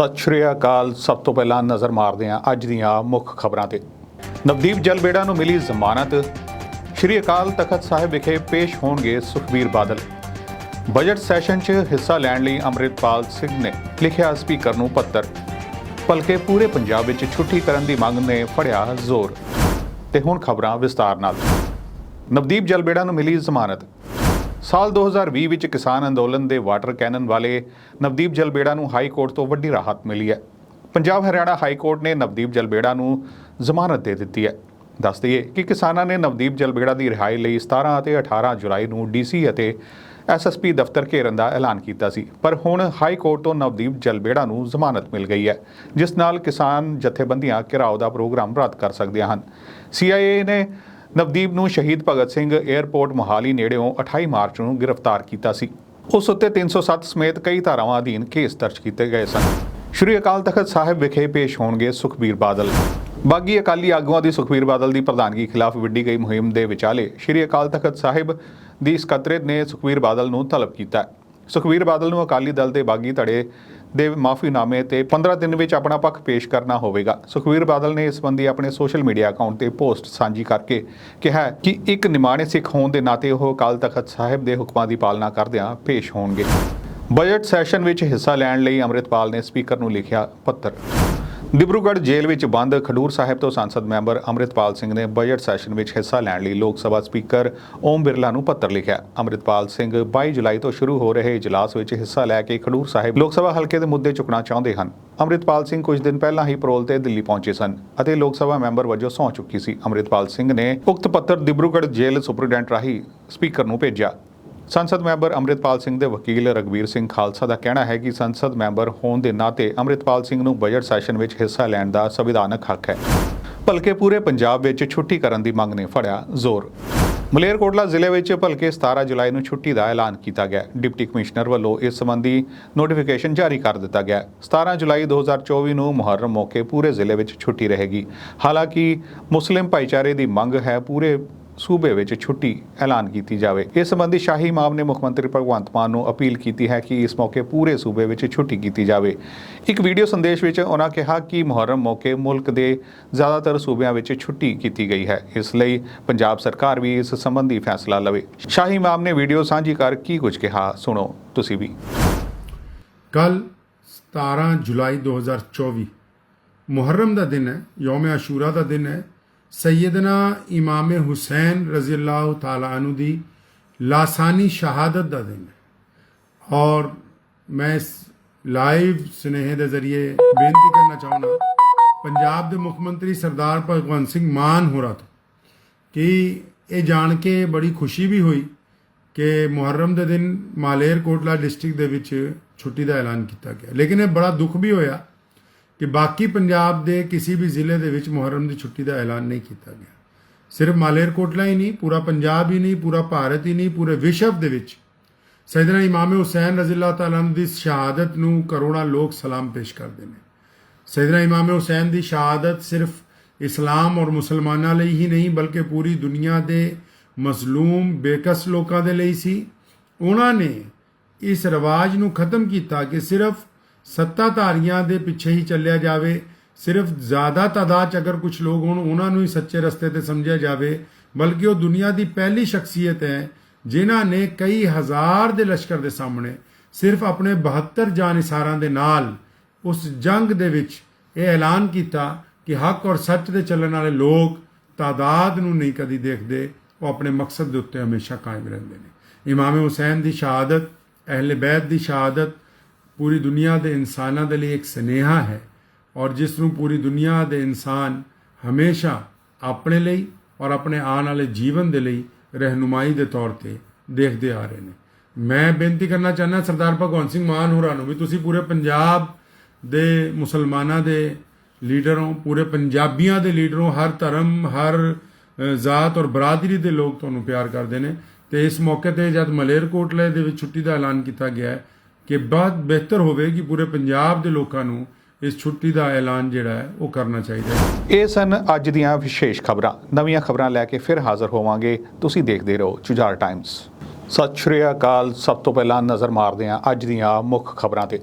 ਸਤਿ ਸ਼੍ਰੀ ਅਕਾਲ। ਸਭ ਤੋਂ ਪਹਿਲਾਂ ਨਜ਼ਰ ਮਾਰਦੇ ਹਾਂ ਅੱਜ ਦੀਆਂ ਮੁੱਖ ਖਬਰਾਂ ਤੇ। ਨਵਦੀਪ ਜਲਬੇੜਾ ਨੂੰ ਮਿਲੀ ਜ਼ਮਾਨਤ। ਸ਼੍ਰੀ ਅਕਾਲ ਤਖਤ ਸਾਹਿਬ ਵਿਖੇ ਪੇਸ਼ ਹੋਣਗੇ ਸੁਖਬੀਰ ਬਾਦਲ। ਬਜਟ ਸੈਸ਼ਨ 'ਚ ਹਿੱਸਾ ਲੈਣ ਲਈ ਅੰਮ੍ਰਿਤਪਾਲ ਸਿੰਘ ਨੇ ਲਿਖਿਆ ਸਪੀਕਰ ਨੂੰ ਪੱਤਰ। ਭਲਕੇ ਪੂਰੇ ਪੰਜਾਬ ਵਿੱਚ ਛੁੱਟੀ ਕਰਨ ਦੀ ਮੰਗ ਨੇ ਫੜਿਆ ਜ਼ੋਰ। ਤੇ ਹੁਣ ਖਬਰਾਂ ਵਿਸਤਾਰ ਨਾਲ। ਨਵਦੀਪ ਜਲਬੇੜਾ ਨੂੰ ਮਿਲੀ ਜ਼ਮਾਨਤ। ਸਾਲ 2020 ਵਿੱਚ ਕਿਸਾਨ ਅੰਦੋਲਨ ਦੇ ਵਾਟਰ ਕੈਨਨ ਵਾਲੇ ਨਵਦੀਪ ਜਲਬੇੜਾ ਨੂੰ ਹਾਈ ਕੋਰਟ ਤੋਂ ਵੱਡੀ ਰਾਹਤ ਮਿਲੀ ਹੈ। ਪੰਜਾਬ ਹਰਿਆਣਾ ਹਾਈ ਕੋਰਟ ਨੇ ਨਵਦੀਪ ਜਲਬੇੜਾ ਨੂੰ ਜ਼ਮਾਨਤ ਦੇ ਦਿੱਤੀ ਹੈ। ਦੱਸ ਦਈਏ ਕਿ ਕਿਸਾਨਾਂ ਨੇ ਨਵਦੀਪ ਜਲਬੇੜਾ ਦੀ ਰਿਹਾਈ ਲਈ 17 ਅਤੇ 18 ਜੁਲਾਈ ਨੂੰ ਡੀਸੀ ਅਤੇ ਐਸਐਸਪੀ ਦਫ਼ਤਰ ਘੇਰਨ ਦਾ ਐਲਾਨ ਕੀਤਾ ਸੀ, ਪਰ ਹੁਣ ਹਾਈ ਕੋਰਟ ਤੋਂ ਨਵਦੀਪ ਜਲਬੇੜਾ ਨੂੰ ਜ਼ਮਾਨਤ ਮਿਲ ਗਈ ਹੈ, ਜਿਸ ਨਾਲ ਕਿਸਾਨ ਜਥੇਬੰਦੀਆਂ ਘਿਰਾਓ ਦਾ ਪ੍ਰੋਗਰਾਮ ਰੱਦ ਕਰ ਸਕਦੀਆਂ ਹਨ। ਸੀਆਈਏ ਨੇ ਨਵਦੀਪ ਨੂੰ ਸ਼ਹੀਦ ਭਗਤ ਸਿੰਘ 에ਅਰਪੋਰਟ ਮੋਹਾਲੀ ਨੇੜਿਓਂ 28 ਮਾਰਚ ਨੂੰ ਗ੍ਰਿਫਤਾਰ ਕੀਤਾ ਸੀ। ਉਸ ਉੱਤੇ 307 ਸਮੇਤ ਕਈ ਧਾਰਾਵਾਂ ਅਧੀਨ ਕੇਸ ਦਰਜ ਕੀਤੇ ਗਏ ਸਨ। ਸ਼੍ਰੀ ਅਕਾਲ ਤਖਤ ਸਾਹਿਬ ਵਿਖੇ ਪੇਸ਼ ਹੋਣਗੇ ਸੁਖਬੀਰ ਬਾਦਲ। ਬਾਗੀ ਅਕਾਲੀ ਆਗੂਆਂ ਦੀ ਸੁਖਬੀਰ ਬਾਦਲ ਦੀ ਪ੍ਰਧਾਨਗੀ ਖਿਲਾਫ ਵਿੱਢੀ ਗਈ ਮੁਹਿੰਮ ਦੇ ਵਿਚਾਲੇ ਸ਼੍ਰੀ ਅਕਾਲ ਤਖਤ ਸਾਹਿਬ ਦੀ ਸਕੱਤਰੇਤ ਨੇ ਸੁਖਬੀਰ ਬਾਦਲ ਨੂੰ ਤਲਬ ਕੀਤਾ। ਹੈ। ਸੁਖਬੀਰ ਬਾਦਲ ਨੂੰ ਅਕਾਲੀ ਦਲ ਦੇ ਬਾਗੀ ਧੜੇ ਦੇ ਮਾਫੀਨਾਮੇ ਤੇ 15 ਦਿਨ ਵਿੱਚ ਆਪਣਾ ਪੱਖ ਪੇਸ਼ ਕਰਨਾ ਹੋਵੇਗਾ ਸੁਖਬੀਰ ਬਾਦਲ ਨੇ ਇਸ ਸੰਬੰਧੀ ਆਪਣੇ ਸੋਸ਼ਲ ਮੀਡੀਆ ਅਕਾਊਂਟ ਤੇ ਪੋਸਟ ਸਾਂਝੀ ਕਰਕੇ ਕਿਹਾ ਕਿ ਇੱਕ ਨਿਮਾਣੇ ਸਿੱਖ ਹੋਣ ਦੇ ਨਾਤੇ ਉਹ ਅਕਾਲ ਤਖਤ ਸਾਹਿਬ ਦੇ ਹੁਕਮਾਂ ਦੀ ਪਾਲਣਾ ਕਰਦਿਆਂ ਪੇਸ਼ ਹੋਣਗੇ ਬਜਟ ਸੈਸ਼ਨ ਵਿੱਚ ਹਿੱਸਾ ਲੈਣ ਲਈ ਅੰਮ੍ਰਿਤਪਾਲ ਨੇ ਸਪੀਕਰ ਨੂੰ ਲਿਖਿਆ ਪੱਤਰ ਡਿਬਰੂਗੜ੍ਹ ਜੇਲ੍ਹ ਵਿੱਚ ਬੰਦ ਖਡੂਰ ਸਾਹਿਬ ਤੋਂ ਸੰਸਦ ਮੈਂਬਰ ਅੰਮ੍ਰਿਤਪਾਲ ਸਿੰਘ ਨੇ ਬਜਟ ਸੈਸ਼ਨ ਵਿੱਚ ਹਿੱਸਾ ਲੈਣ ਲਈ ਲੋਕ ਸਭਾ ਸਪੀਕਰ ਓਮ ਬਿਰਲਾ ਨੂੰ ਪੱਤਰ ਲਿਖਿਆ। ਅੰਮ੍ਰਿਤਪਾਲ ਸਿੰਘ 22 ਜੁਲਾਈ ਤੋਂ ਸ਼ੁਰੂ ਹੋ ਰਹੇ ਇਜਲਾਸ ਵਿੱਚ ਹਿੱਸਾ ਲੈ ਕੇ ਖਡੂਰ ਸਾਹਿਬ ਲੋਕ ਸਭਾ ਹਲਕੇ ਦੇ ਮੁੱਦੇ ਚੁੱਕਣਾ ਚਾਹੁੰਦੇ ਹਨ। ਅੰਮ੍ਰਿਤਪਾਲ ਸਿੰਘ ਕੁਝ ਦਿਨ ਪਹਿਲਾਂ ਹੀ ਪਰੋਲ ਤੇ ਦਿੱਲੀ ਪਹੁੰਚੇ ਸਨ ਅਤੇ ਲੋਕ ਸਭਾ ਮੈਂਬਰ ਵਜੋਂ ਸਹੁੰ ਚੁੱਕੀ ਸੀ। ਅੰਮ੍ਰਿਤਪਾਲ ਸਿੰਘ ਨੇ ਉਕਤ ਪੱਤਰ ਡਿਬਰੂਗੜ੍ਹ ਜੇਲ੍ਹ ਸੁਪਰਡੈਂਟ ਰਾਹੀਂ ਸਪੀਕਰ ਨੂੰ ਭੇਜਿਆ। ਸੰਸਦ ਮੈਂਬਰ ਅੰਮ੍ਰਿਤਪਾਲ ਸਿੰਘ ਦੇ ਵਕੀਲ ਰਗਵੀਰ ਸਿੰਘ ਖਾਲਸਾ ਦਾ ਕਹਿਣਾ ਹੈ ਕਿ ਸੰਸਦ ਮੈਂਬਰ ਹੋਣ ਦੇ ਨਾਤੇ ਅੰਮ੍ਰਿਤਪਾਲ ਸਿੰਘ ਨੂੰ ਬਜਟ ਸੈਸ਼ਨ ਵਿੱਚ ਹਿੱਸਾ ਲੈਣ ਦਾ ਸੰਵਿਧਾਨਕ ਹੱਕ ਹੈ। ਭਲਕੇ ਪੂਰੇ ਪੰਜਾਬ ਵਿੱਚ ਛੁੱਟੀ ਕਰਨ ਦੀ ਮੰਗ ਨੇ ਫੜਿਆ ਜ਼ੋਰ। ਮਲੇਰਕੋਟਲਾ ਜ਼ਿਲ੍ਹੇ ਵਿੱਚ ਭਲਕੇ 17 ਜੁਲਾਈ ਨੂੰ ਛੁੱਟੀ ਦਾ ਐਲਾਨ ਕੀਤਾ ਗਿਆ। ਡਿਪਟੀ ਕਮਿਸ਼ਨਰ ਵੱਲੋਂ ਇਸ ਸੰਬੰਧੀ ਨੋਟੀਫਿਕੇਸ਼ਨ ਜਾਰੀ ਕਰ ਦਿੱਤਾ ਗਿਆ। 17 ਜੁਲਾਈ 2024 ਨੂੰ ਮੁਹਰਮ ਮੌਕੇ ਪੂਰੇ ਜ਼ਿਲ੍ਹੇ ਵਿੱਚ ਛੁੱਟੀ ਰਹੇਗੀ। ਹਾਲਾਂਕਿ ਮੁਸਲਿਮ ਭਾਈਚਾਰੇ ਦੀ ਮੰਗ ਹੈ ਪੂਰੇ ਸੂਬੇ ਵਿੱਚ ਛੁੱਟੀ ਐਲਾਨ ਕੀਤੀ ਜਾਵੇ। ਇਸ ਸੰਬੰਧੀ ਸ਼ਾਹੀ ਮਾਮ ਨੇ ਮੁੱਖ ਮੰਤਰੀ ਭਗਵੰਤ ਮਾਨ ਨੂੰ ਅਪੀਲ ਕੀਤੀ ਹੈ ਕਿ ਇਸ ਮੌਕੇ ਪੂਰੇ ਸੂਬੇ ਵਿੱਚ ਛੁੱਟੀ ਕੀਤੀ ਜਾਵੇ। ਇੱਕ ਵੀਡੀਓ ਸੰਦੇਸ਼ ਵਿੱਚ ਉਹਨਾਂ ਕਿਹਾ ਕਿ ਮੁਹਰਮ ਮੌਕੇ ਮੁਲਕ ਦੇ ਜ਼ਿਆਦਾਤਰ ਸੂਬਿਆਂ ਵਿੱਚ ਛੁੱਟੀ ਕੀਤੀ ਗਈ ਹੈ। ਇਸ ਲਈ ਪੰਜਾਬ ਸਰਕਾਰ ਵੀ ਇਸ ਸੰਬੰਧੀ ਫੈਸਲਾ ਲਵੇ। ਸ਼ਾਹੀ ਮਾਮ ਨੇ ਵੀਡੀਓ ਸਾਂਝੀ ਕਰ ਕੀ ਕੁਝ ਕਿਹਾ, ਸੁਣੋ। ਤੁਸੀਂ ਵੀ। ਕੱਲ 17 ਜੁਲਾਈ 2024 ਮੁਹਰਮ ਦਾ ਦਿਨ ਹੈ ਯੌਮ ਆਸ਼ੂਰਾ ਦਾ ਦਿਨ ਹੈ। ਸੈਯਦਨਾ ਇਮਾਮ ਹੁਸੈਨ ਰਜ਼ੀ ਅੱਲਾਹੁ ਤਾਲਾ ਅਨੂ ਦੀ ਲਾਸਾਨੀ ਸ਼ਹਾਦਤ ਦਾ ਦਿਨ ਹੈ। ਔਰ ਮੈਂ ਇਸ ਲਾਈਵ ਸੁਨੇਹੇ ਦੇ ਜ਼ਰੀਏ ਬੇਨਤੀ ਕਰਨਾ ਚਾਹੁੰਦਾ, ਪੰਜਾਬ ਦੇ ਮੁੱਖ ਮੰਤਰੀ ਸਰਦਾਰ ਭਗਵੰਤ ਸਿੰਘ ਮਾਨ ਹੋਰਾਂ ਤੋਂ ਕਿ ਇਹ ਜਾਣ ਕੇ ਬੜੀ ਖੁਸ਼ੀ ਵੀ ਹੋਈ ਕਿ ਮੁਹਰਮ ਦੇ ਦਿਨ ਮਾਲੇਰ ਕੋਟਲਾ ਡਿਸਟ੍ਰਿਕਟ ਦੇ ਵਿੱਚ ਛੁੱਟੀ ਦਾ ਐਲਾਨ ਕੀਤਾ ਗਿਆ। ਲੇਕਿਨ ਇਹ ਬੜਾ ਦੁੱਖ ਵੀ ਹੋਇਆ ਕਿ ਬਾਕੀ ਪੰਜਾਬ ਦੇ ਕਿਸੇ ਵੀ ਜ਼ਿਲ੍ਹੇ ਦੇ ਵਿੱਚ ਮੁਹਰਮ ਦੀ ਛੁੱਟੀ ਦਾ ਐਲਾਨ ਨਹੀਂ ਕੀਤਾ ਗਿਆ। ਸਿਰਫ ਮਾਲੇਰਕੋਟਲਾ ਹੀ ਨਹੀਂ, ਪੂਰਾ ਪੰਜਾਬ ਹੀ ਨਹੀਂ, ਪੂਰਾ ਭਾਰਤ ਹੀ ਨਹੀਂ, ਪੂਰੇ ਵਿਸ਼ਵ ਦੇ ਵਿੱਚ ਸੈਯਦਨਾ ਇਮਾਮ ਹੁਸੈਨ ਰਜ਼ੀ ਅੱਲਾਹ ਤਾਲਾ ਦੀ ਸ਼ਹਾਦਤ ਨੂੰ ਕਰੋੜਾਂ ਲੋਕ ਸਲਾਮ ਪੇਸ਼ ਕਰਦੇ ਨੇ। ਸੈਯਦਨਾ ਇਮਾਮ ਹੁਸੈਨ ਦੀ ਸ਼ਹਾਦਤ ਸਿਰਫ ਇਸਲਾਮ ਔਰ ਮੁਸਲਮਾਨਾਂ ਲਈ ਹੀ ਨਹੀਂ, ਬਲਕਿ ਪੂਰੀ ਦੁਨੀਆ ਦੇ ਮਜ਼ਲੂਮ, ਬੇਕਸ ਲੋਕਾਂ ਦੇ ਲਈ ਸੀ। ਉਹਨਾਂ ਨੇ ਇਸ ਰਿਵਾਜ ਨੂੰ ਖਤਮ ਕੀਤਾ ਕਿ ਸਿਰਫ ਸੱਤਾਧਾਰੀਆਂ ਦੇ ਪਿੱਛੇ ਹੀ ਚੱਲਿਆ ਜਾਵੇ। ਸਿਰਫ ਜ਼ਿਆਦਾ ਤਾਦਾਦ ਚ ਅਗਰ ਕੁਝ ਲੋਕ ਹੋਣ, ਉਹਨਾਂ ਨੂੰ ਹੀ ਸੱਚੇ ਰਸਤੇ ਤੇ ਸਮਝਿਆ ਜਾਵੇ। ਬਲਕਿ ਉਹ ਦੁਨੀਆ ਦੀ ਪਹਿਲੀ ਸ਼ਖਸੀਅਤ ਹੈ, ਜਿਨ੍ਹਾਂ ਨੇ ਕਈ ਹਜ਼ਾਰ ਦੇ ਲਸ਼ਕਰ ਦੇ ਸਾਹਮਣੇ ਸਿਰਫ ਆਪਣੇ 72 ਜਾਨਿਸਾਰਾਂ ਦੇ ਨਾਲ ਉਸ ਜੰਗ ਦੇ ਵਿੱਚ ਇਹ ਐਲਾਨ ਕੀਤਾ ਕਿ ਹੱਕ ਔਰ ਸੱਚ ਦੇ ਚੱਲਣ ਵਾਲੇ ਲੋਕ ਤਾਦਾਦ ਨੂੰ ਨਹੀਂ ਕਦੀ ਦੇਖਦੇ। ਉਹ ਆਪਣੇ ਮਕਸਦ ਦੇ ਉੱਤੇ ਹਮੇਸ਼ਾ ਕਾਇਮ ਰਹਿੰਦੇ ਨੇ। ਇਮਾਮ ਹੁਸੈਨ ਦੀ ਸ਼ਹਾਦਤ, ਅਹਿਲੇ ਬੈਤ ਦੀ ਸ਼ਹਾਦਤ ਪੂਰੀ ਦੁਨੀਆ ਦੇ ਇਨਸਾਨਾਂ ਦੇ ਲਈ ਇੱਕ ਸਨੇਹਾ ਹੈ ਔਰ ਜਿਸ ਨੂੰ ਪੂਰੀ ਦੁਨੀਆ ਦੇ ਇਨਸਾਨ ਹਮੇਸ਼ਾ ਆਪਣੇ ਲਈ ਔਰ ਆਪਣੇ ਆਉਣ ਵਾਲੇ ਜੀਵਨ ਦੇ ਲਈ ਰਹਿਨੁਮਾਈ ਦੇ ਤੌਰ ਤੇ ਦੇਖਦੇ ਆ ਰਹੇ ਨੇ। ਮੈਂ ਬੇਨਤੀ ਕਰਨਾ ਚਾਹੁੰਦਾ ਸਰਦਾਰ ਭਗਵੰਤ ਸਿੰਘ ਮਾਨ ਹੋਰਾਂ ਨੂੰ ਵੀ ਤੁਸੀਂ ਪੂਰੇ ਪੰਜਾਬ ਦੇ ਮੁਸਲਮਾਨਾਂ ਦੇ ਲੀਡਰ ਹੋ ਪੂਰੇ ਪੰਜਾਬੀਆਂ ਦੇ ਲੀਡਰ ਹੋ ਹਰ ਧਰਮ, ਹਰ ਜ਼ਾਤ ਔਰ ਬਰਾਦਰੀ ਦੇ ਲੋਕ ਤੁਹਾਨੂੰ ਪਿਆਰ ਕਰਦੇ ਨੇ ਤੇ ਇਸ ਮੌਕੇ ਤੇ ਜਦ ਮਲੇਰਕੋਟਲੇ ਦੇ ਵਿੱਚ ਛੁੱਟੀ ਦਾ ਐਲਾਨ ਕੀਤਾ ਗਿਆ ਹੈ ਕਿ ਬਹੁਤ ਬਿਹਤਰ ਹੋਵੇ ਕਿ ਪੂਰੇ ਪੰਜਾਬ ਦੇ ਲੋਕਾਂ ਨੂੰ ਇਸ ਛੁੱਟੀ ਦਾ ਐਲਾਨ ਜਿਹੜਾ ਹੈ, ਉਹ ਕਰਨਾ ਚਾਹੀਦਾ ਹੈ। ਇਹ ਸਨ ਅੱਜ ਦੀਆਂ ਵਿਸ਼ੇਸ਼ ਖਬਰਾਂ। ਨਵੀਆਂ ਖਬਰਾਂ ਲੈ ਕੇ ਫਿਰ ਹਾਜ਼ਰ ਹੋਵਾਂਗੇ। ਤੁਸੀਂ ਦੇਖਦੇ ਰਹੋ ਚੁਝਾਰ ਟਾਈਮਸ ਸਤਿ ਸ਼੍ਰੀ ਅਕਾਲ। ਸਭ ਤੋਂ ਪਹਿਲਾਂ ਨਜ਼ਰ ਮਾਰਦੇ ਹਾਂ ਅੱਜ ਦੀਆਂ ਮੁੱਖ ਖਬਰਾਂ ਤੇ।